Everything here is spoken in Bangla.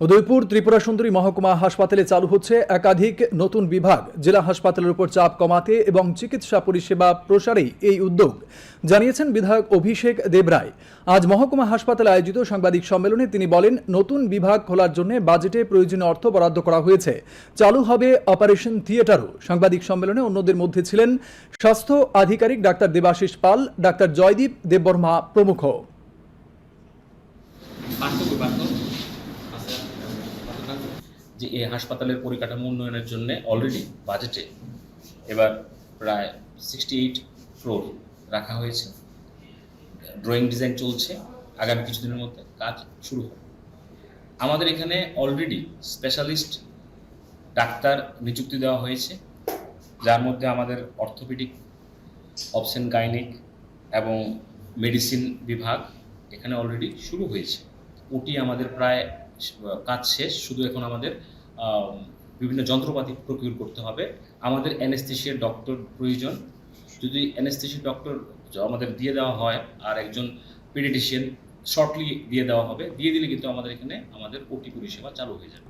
উদয়পুর ত্রিপুরা সুন্দরী মহকুমা হাসপাতালে চালু হচ্ছে একাধিক নতুন বিভাগ। জেলা হাসপাতালের উপর চাপ কমাতে এবং চিকিৎসা পরিষেবা প্রসারেই এই উদ্যোগ, জানিয়েছেন বিধায়ক অভিষেক দেবরায়। আজ মহকুমা হাসপাতালে আয়োজিত সাংবাদিক সম্মেলনে তিনি বলেন, নতুন বিভাগ খোলার জন্য বাজেটে প্রয়োজনীয় অর্থ বরাদ্দ করা হয়েছে। চালু হবে অপারেশন থিয়েটারও। সাংবাদিক সম্মেলনে অন্যদের মধ্যে ছিলেন স্বাস্থ্য আধিকারিক ডাক্তার দেবাশিস পাল, ডাক্তার জয়দীপ দেববর্মা প্রমুখ। যে এই হাসপাতালের পরিকাঠামো উন্নয়নের জন্য অলরেডি বাজেটে এবার প্রায় সিক্সটি এইট ক্রোর রাখা হয়েছে। ড্রয়িং ডিজাইন চলছে। আগামী কিছুদিনের মধ্যে কাজ শুরু হবে। আমাদের এখানে অলরেডি স্পেশালিস্ট ডাক্তার নিযুক্তি দেওয়া হয়েছে। যার মধ্যে আমাদের অর্থোপেডিক অপশন গাইনিক এবং মেডিসিন বিভাগ এখানে অলরেডি শুরু হয়েছে। ওটি আমাদের প্রায় কাজ শেষ। শুধু এখন আমাদের বিভিন্ন যন্ত্রপাতি প্রকিউর করতে হবে। আমাদের অ্যানেস্থেশিয়ার ডক্টর প্রয়োজন। যদি অ্যানেস্থেশিয়া ডক্টর আমাদের দিয়ে দেওয়া হয় আর একজন পেডিটিশিয়ান শর্টলি দিয়ে দেওয়া হবে, দিয়ে দিলে কিন্তু আমাদের এখানে আমাদের ওটি পরিষেবা চালু হয়ে যাবে।